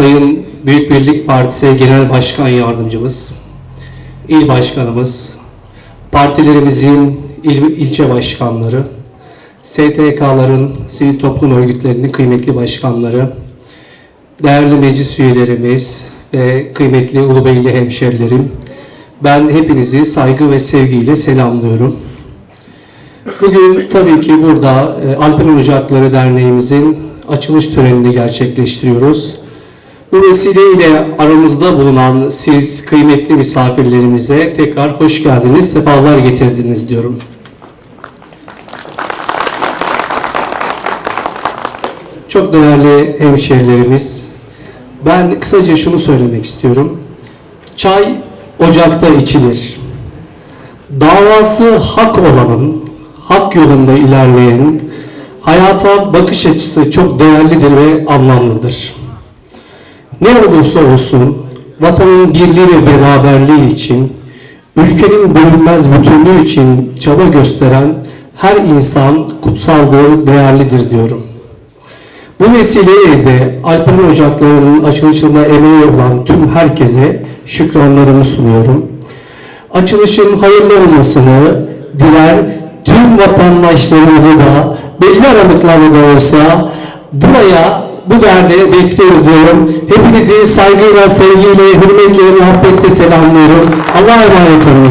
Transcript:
Sayın Büyük Birlik Partisi Genel Başkan Yardımcımız, İl Başkanımız, partilerimizin il, ilçe başkanları, STK'ların, sivil toplum örgütlerinin kıymetli başkanları, değerli meclis üyelerimiz ve kıymetli Ulubeyli hemşerilerim, ben hepinizi saygı ve sevgiyle selamlıyorum. Bugün tabii ki burada e, Alpen Ocakları Derneğimizin açılış törenini gerçekleştiriyoruz. Bu vesileyle aramızda bulunan siz kıymetli misafirlerimize tekrar hoş geldiniz, sefalar getirdiniz diyorum. Çok değerli hemşehrilerimiz, ben kısaca şunu söylemek istiyorum. Çay ocakta içilir. Davası hak olanın, hak yolunda ilerleyen, hayata bakış açısı çok değerlidir ve anlamlıdır. Ne olursa olsun vatanın birliği ve beraberliği için, ülkenin bölünmez bütünlüğü için çaba gösteren her insan kutsaldır, değerlidir diyorum. Bu vesileyle de Alperen Ocakları'nın açılışında emeği olan tüm herkese şükranlarımı sunuyorum. Açılışın hayırlı olmasını diler, tüm vatandaşlarımızı da belli aralıklarla da olsa buraya, bu derneğe bekliyoruz diyorum. Hepinizi saygıyla, sevgiyle, hürmetle, muhabbetle selamlıyorum. Allah'a emanet olun.